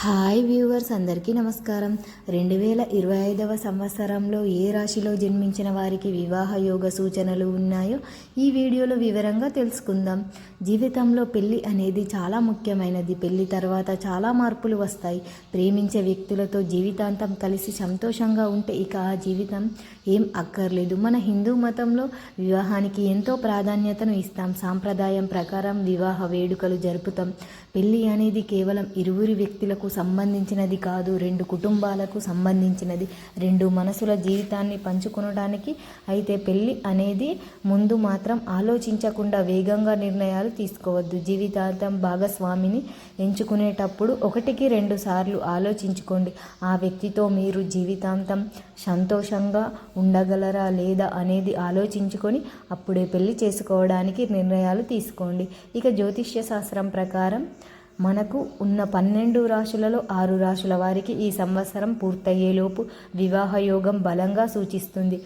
Hi viewers అందరికీ నమస్కారం. రెండు వేల ఇరవై ఐదవ సంవత్సరంలో ఏ రాశిలో జన్మించిన వారికి వివాహ యోగ సూచనలు ఉన్నాయో ఈ వీడియోలో వివరంగా తెలుసుకుందాం. జీవితంలో పెళ్ళి అనేది చాలా ముఖ్యమైనది. పెళ్ళి తర్వాత చాలా మార్పులు వస్తాయి. ప్రేమించే వ్యక్తులతో జీవితాంతం కలిసి సంతోషంగా ఉంటే ఇక ఆ జీవితం ఏం అక్కర్లేదు. మన హిందూ మతంలో వివాహానికి ఎంతో ప్రాధాన్యతను ఇస్తాం. సాంప్రదాయం ప్రకారం వివాహ వేడుకలు జరుపుతాం. పెళ్ళి అనేది కేవలం ఇరువురి వ్యక్తులకు సంబంధించినది కాదు రెండు కుటుంబాలకు సంబంధించినది. రెండు మనసుల జీవితాన్ని పంచుకునడానికి అయితే పెళ్ళి అనేది ముందు మాత్రం ఆలోచించకుండా వేగంగా నిర్ణయాలు తీసుకోవద్దు. జీవితాంతం భాగస్వామిని ఎంచుకునేటప్పుడు ఒకటికి రెండు సార్లు ఆలోచించుకోండి. ఆ వ్యక్తితో మీరు జీవితాంతం సంతోషంగా ఉండగలరా లేదా అనేది ఆలోచించుకొని అప్పుడే పెళ్ళి చేసుకోవడానికి నిర్ణయాలు తీసుకోండి. ఇక జ్యోతిష్య శాస్త్రం ప్రకారం మనకు ఉన్న పన్నెండు రాశులలో ఆరు రాశుల వారికి ఈ సంవత్సరం పూర్తయ్యేలోపు వివాహ యోగం బలంగా సూచిస్తుంది.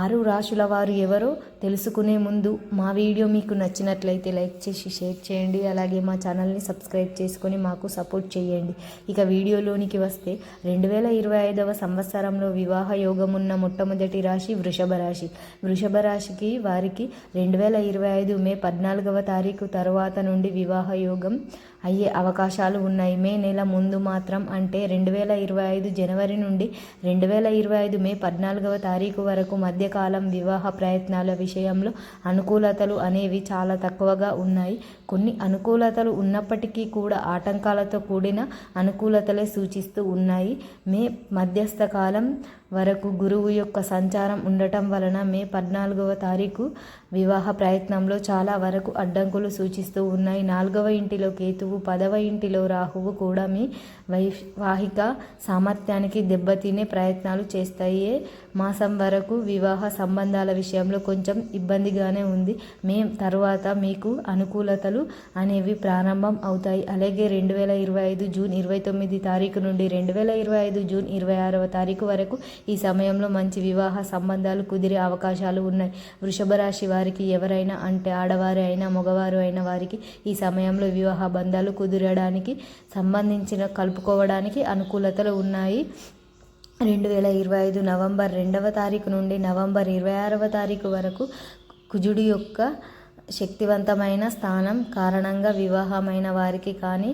ఆరు రాశుల వారు ఎవరో తెలుసుకునే ముందు మా వీడియో మీకు నచ్చినట్లయితే లైక్ చేసి షేర్ చేయండి. అలాగే మా ఛానల్ని సబ్స్క్రైబ్ చేసుకొని మాకు సపోర్ట్ చేయండి. ఇక వీడియోలోనికి వస్తే రెండు వేల ఇరవై ఐదవ సంవత్సరంలో వివాహ యోగం ఉన్న మొట్టమొదటి రాశి వృషభ రాశి. వృషభ రాశికి వారికి రెండు వేల ఇరవై ఐదు మే పద్నాలుగవ తారీఖు తర్వాత నుండి వివాహ యోగం అయ్యే అవకాశాలు ఉన్నాయి. మే నెల ముందు మాత్రం అంటే రెండు వేల ఇరవై ఐదు జనవరి నుండి రెండు వేల ఇరవై ఐదు మే పద్నాలుగవ తారీఖు వరకు మధ్యకాలం వివాహ ప్రయత్నాల విషయంలో అనుకూలతలు అనేవి చాలా తక్కువగా ఉన్నాయి. కొన్ని అనుకూలతలు ఉన్నప్పటికీ కూడా ఆటంకాలతో కూడిన అనుకూలతలే సూచిస్తూ ఉన్నాయి. మే మధ్యస్థ కాలం వరకు గురువు యొక్క సంచారం ఉండటం వలన మే పద్నాలుగవ తారీఖు వివాహ ప్రయత్నంలో చాలా వరకు అడ్డంకులు సూచిస్తూ ఉన్నాయి. నాలుగవ ఇంటిలో కేతువు పదవ ఇంటిలో రాహువు కూడా మీ వైవాహిక సామర్థ్యానికి దెబ్బతినే ప్రయత్నాలు చేస్తాయే. మాసం వరకు వివాహ సంబంధాల విషయంలో కొంచెం ఇబ్బందిగానే ఉంది. మే తర్వాత మీకు అనుకూలతలు అనేవి ప్రారంభం అవుతాయి. అలాగే రెండు వేల ఇరవై ఐదు జూన్ ఇరవై తొమ్మిది తారీఖు నుండి రెండు వేల ఇరవై ఐదు జూన్ ఇరవై ఆరవ తారీఖు వరకు ఈ సమయంలో మంచి వివాహ సంబంధాలు కుదిరే అవకాశాలు ఉన్నాయి. వృషభ రాశి వారికి ఎవరైనా అంటే ఆడవారు అయినా మగవారు అయిన వారికి ఈ సమయంలో వివాహ బంధాలు కుదిరడానికి సంబంధించిన కలుపుకోవడానికి అనుకూలతలు ఉన్నాయి. రెండు వేల ఇరవై ఐదు నవంబర్ రెండవ తారీఖు నుండి నవంబర్ ఇరవై ఆరవ తారీఖు వరకు కుజుడి యొక్క శక్తివంతమైన స్థానం కారణంగా వివాహమైన వారికి కానీ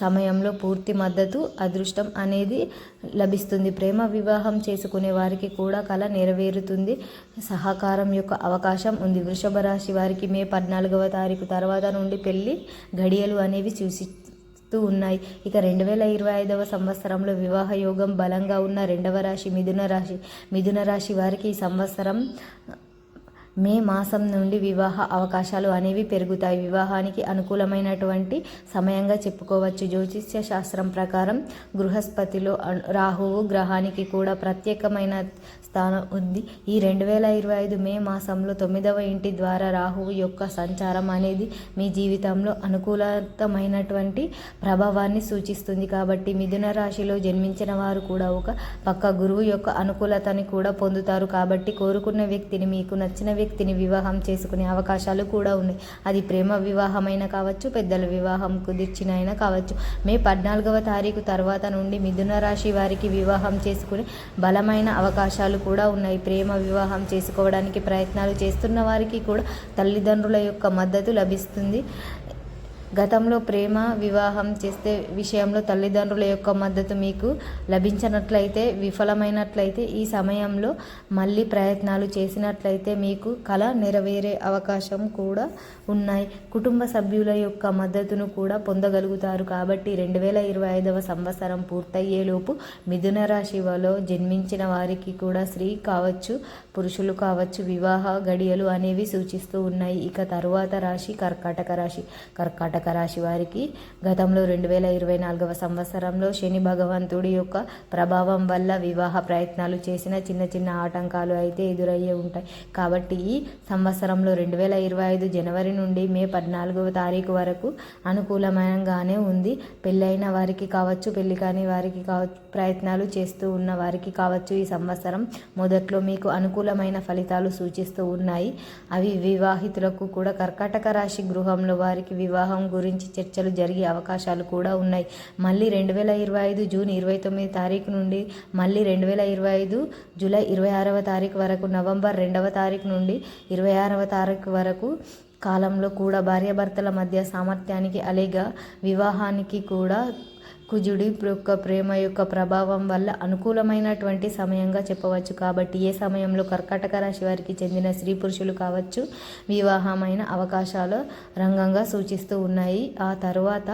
సమయంలో పూర్తి మద్దతు అదృష్టం అనేది లభిస్తుంది. ప్రేమ వివాహం చేసుకునే వారికి కూడా కళ నెరవేరుతుంది. సహకారం యొక్క అవకాశం ఉంది. వృషభ రాశి వారికి మే పద్నాలుగవ తారీఖు తర్వాత నుండి పెళ్ళి గడియలు అనేవి తూ ఉన్నాయి. ఇక రెండు వేల ఇరవై ఐదవ సంవత్సరంలో వివాహ యోగం బలంగా ఉన్న రెండవ రాశి మిథున రాశి. మిథున రాశి వారికి ఈ సంవత్సరం మే మాసం నుండి వివాహ అవకాశాలు అనేవి పెరుగుతాయి. వివాహానికి అనుకూలమైనటువంటి సమయంగా చెప్పుకోవచ్చు. జ్యోతిష్య శాస్త్రం ప్రకారం గృహస్పతిలో రాహువు గ్రహానికి కూడా ప్రత్యేకమైన స్థానం ఉంది. ఈ రెండు వేల ఇరవై ఐదు మే మాసంలో తొమ్మిదవ ఇంటి ద్వారా రాహువు యొక్క సంచారం అనేది మీ జీవితంలో అనుకూలతమైనటువంటి ప్రభావాన్ని సూచిస్తుంది. కాబట్టి మిథున రాశిలో జన్మించిన వారు కూడా ఒక పక్క గురువు యొక్క అనుకూలతని కూడా పొందుతారు. కాబట్టి కోరుకున్న వ్యక్తిని మీకు నచ్చిన వ్యక్తి వ్యక్తిని వివాహం చేసుకునే అవకాశాలు కూడా ఉన్నాయి. అది ప్రేమ వివాహమైన కావచ్చు పెద్దల వివాహం కుదిర్చిన అయినా కావచ్చు. మే పద్నాలుగవ తారీఖు తర్వాత నుండి మిథున రాశి వారికి వివాహం చేసుకునే బలమైన అవకాశాలు కూడా ఉన్నాయి. ప్రేమ వివాహం చేసుకోవడానికి ప్రయత్నాలు చేస్తున్న వారికి కూడా తల్లిదండ్రుల యొక్క మద్దతు లభిస్తుంది. గతంలో ప్రేమ వివాహం చేస్తే విషయంలో తల్లిదండ్రుల యొక్క మద్దతు మీకు లభించినట్లయితే విఫలమైనట్లయితే ఈ సమయంలో మళ్ళీ ప్రయత్నాలు చేసినట్లయితే మీకు కళ నెరవేరే అవకాశం కూడా ఉన్నాయి. కుటుంబ సభ్యుల యొక్క మద్దతును కూడా పొందగలుగుతారు. కాబట్టి రెండు వేల ఇరవై ఐదవ సంవత్సరం పూర్తయ్యేలోపు మిథున రాశిలో జన్మించిన వారికి కూడా స్త్రీ కావచ్చు పురుషులు కావచ్చు వివాహ గడియలు అనేవి సూచిస్తూ ఉన్నాయి. ఇక తరువాత రాశి కర్కాటక రాశి. కర్కాటక కర్కాటక రాశి వారికి గతంలో రెండు వేల ఇరవై నాలుగవ సంవత్సరంలో శని భగవంతుడి యొక్క ప్రభావం వల్ల వివాహ ప్రయత్నాలు చేసిన చిన్న చిన్న ఆటంకాలు అయితే ఎదురయ్యే ఉంటాయి. కాబట్టి ఈ సంవత్సరంలో రెండు వేల ఇరవై ఐదు జనవరి నుండి మే పద్నాలుగవ తారీఖు వరకు అనుకూలమైనగానే ఉంది. పెళ్ళైన వారికి కావచ్చు పెళ్ళి కాని వారికి కావచ్చు ప్రయత్నాలు చేస్తూ ఉన్న వారికి కావచ్చు ఈ సంవత్సరం మొదట్లో మీకు అనుకూలమైన ఫలితాలు సూచిస్తూ ఉన్నాయి. అవి వివాహితులకు కూడా కర్కాటక రాశి గృహంలో వారికి వివాహం గురించి చర్చలు జరిగే అవకాశాలు కూడా ఉన్నాయి. మళ్ళీ రెండు వేల ఇరవై ఐదు జూన్ ఇరవై తొమ్మిది తారీఖు నుండి మళ్ళీ రెండు వేల ఇరవై ఐదు జూలై ఇరవై ఆరవ తారీఖు వరకు నవంబర్ రెండవ తారీఖు నుండి ఇరవై ఆరవ తారీఖు వరకు కాలంలో కూడా భార్యాభర్తల మధ్య సామర్థ్యానికి అలేగా వివాహానికి కూడా కుజుడి యొక్క ప్రేమ యొక్క ప్రభావం వల్ల అనుకూలమైనటువంటి సమయంగా చెప్పవచ్చు. కాబట్టి ఏ సమయంలో కర్కాటక రాశి వారికి చెందిన స్త్రీ పురుషులు కావచ్చు వివాహమైన అవకాశాలు రంగంగా సూచిస్తూ ఉన్నాయి. ఆ తర్వాత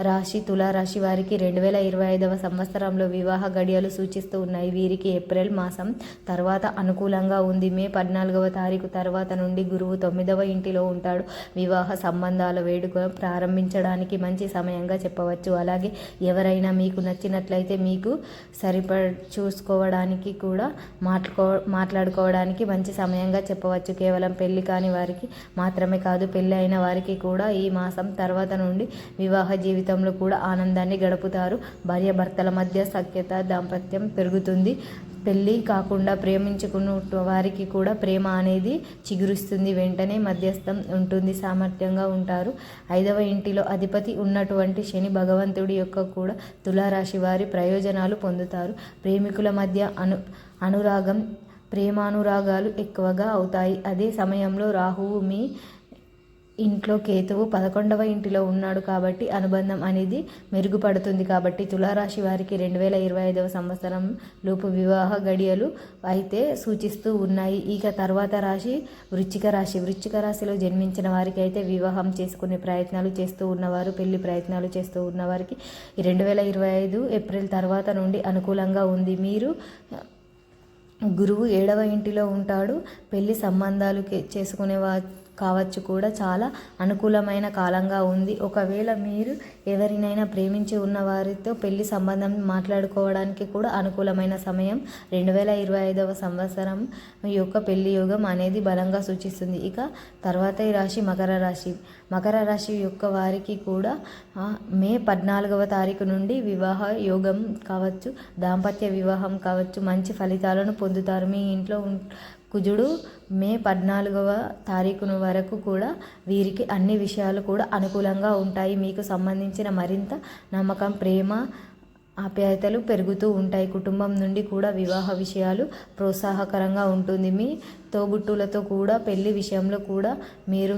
రాశి తులారాశి వారికి రెండు వేల ఇరవై ఐదవ సంవత్సరంలో వివాహ గడియలు సూచిస్తూ ఉన్నాయి. వీరికి ఏప్రిల్ మాసం తర్వాత అనుకూలంగా ఉంది. మే పద్నాలుగవ తారీఖు తర్వాత నుండి గురువు తొమ్మిదవ ఇంటిలో ఉంటాడు. వివాహ సంబంధాల వేడుక ప్రారంభించడానికి మంచి సమయంగా చెప్పవచ్చు. అలాగే ఎవరైనా మీకు నచ్చినట్లయితే మీకు సరిపడ చూసుకోవడానికి కూడా మాట్లాడుకో మాట్లాడుకోవడానికి మంచి సమయంగా చెప్పవచ్చు. కేవలం పెళ్ళి కాని వారికి మాత్రమే కాదు పెళ్ళి అయిన వారికి కూడా ఈ మాసం తర్వాత నుండి వివాహ జీవితంలో కూడా ఆనందాన్ని గడుపుతారు. భార్యాభర్తల మధ్య సఖ్యత దాంపత్యం పెరుగుతుంది. పెళ్ళి కాకుండా ప్రేమించుకున్న వారికి కూడా ప్రేమ అనేది చిగురుస్తుంది. వెంటనే మధ్యస్థం ఉంటుంది సామర్థ్యంగా ఉంటారు. ఐదవ ఇంటిలో అధిపతి ఉన్నటువంటి శని భగవంతుడి యొక్క కూడా తులారాశి వారి ప్రయోజనాలు పొందుతారు. ప్రేమికుల మధ్య అను అనురాగం ప్రేమానురాగాలు ఎక్కువగా అవుతాయి. అదే సమయంలో రాహువు మీ ఇంట్లో కేతువు పదకొండవ ఇంటిలో ఉన్నాడు కాబట్టి అనుబంధం అనేది మెరుగుపడుతుంది కాబట్టి తులారాశి వారికి రెండు వేల ఇరవై ఐదవ సంవత్సరం లోపు వివాహ గడియలు అయితే సూచిస్తూ ఉన్నాయి. ఇక తర్వాత రాశి వృచ్చిక రాశి. వృచ్చిక రాశిలో జన్మించిన వారికి అయితే వివాహం చేసుకునే ప్రయత్నాలు చేస్తూ ఉన్నవారు పెళ్ళి ప్రయత్నాలు చేస్తూ ఉన్నవారికి రెండు వేల ఇరవై ఐదు ఏప్రిల్ తర్వాత నుండి అనుకూలంగా ఉంది. మీరు గురువు ఏడవ ఇంటిలో ఉంటాడు. పెళ్ళి సంబంధాలు చేసుకునే వా కావచ్చు కూడా చాలా అనుకూలమైన కాలంగా ఉంది. ఒకవేళ మీరు ఎవరినైనా ప్రేమించి ఉన్న వారితో పెళ్ళి సంబంధం మాట్లాడుకోవడానికి కూడా అనుకూలమైన సమయం రెండు వేల ఇరవై ఐదవ సంవత్సరం యొక్క పెళ్ళి యోగం అనేది బలంగా సూచిస్తుంది. ఇక తర్వాత ఈ రాశి మకర రాశి. మకర రాశి యొక్క వారికి కూడా మే పద్నాలుగవ తారీఖు నుండి వివాహ యోగం కావచ్చు దాంపత్య వివాహం కావచ్చు మంచి ఫలితాలను పొందుతారు. మీ ఇంట్లో కుజుడు మే పద్నాలుగవ తారీఖున వరకు కూడా వీరికి అన్ని విషయాలు కూడా అనుకూలంగా ఉంటాయి. మీకు సంబంధించిన మరింత నమ్మకం ప్రేమ ఆప్యాయతలు పెరుగుతూ ఉంటాయి. కుటుంబం నుండి కూడా వివాహ విషయాలు ప్రోత్సాహకరంగా ఉంటుంది. మీ తోబుట్టులతో కూడా పెళ్ళి విషయంలో కూడా మీరు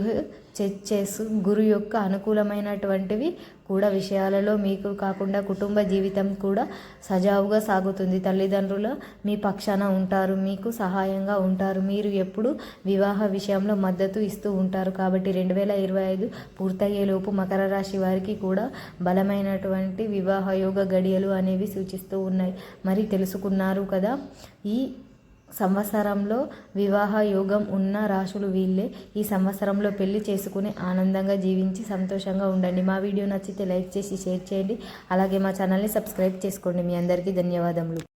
చేసు గురు యొక్క అనుకూలమైనటువంటివి కూడా విషయాలలో మీకు కాకుండా కుటుంబ జీవితం కూడా సజావుగా సాగుతుంది. తల్లిదండ్రులు మీ పక్షాన ఉంటారు మీకు సహాయంగా ఉంటారు. మీరు ఎప్పుడు వివాహ విషయంలో మద్దతు ఇస్తూ ఉంటారు. కాబట్టి రెండు వేల ఇరవై ఐదు పూర్తయ్యేలోపు మకర రాశి వారికి కూడా బలమైనటువంటి వివాహ యోగ గడియలు అనేవి సూచిస్తూ ఉన్నాయి. మరి తెలుసుకున్నారు కదా ఈ సంవత్సరంలో వివాహ యోగం ఉన్న రాశులు వీళ్ళే ఈ సంవత్సరంలో పెళ్ళి చేసుకుని ఆనందంగా జీవించి సంతోషంగా ఉండండి. మా వీడియో నచ్చితే లైక్ చేసి షేర్ చేయండి. అలాగే మా ఛానల్ని సబ్స్క్రైబ్ చేసుకోండి. మీ అందరికీ ధన్యవాదములు.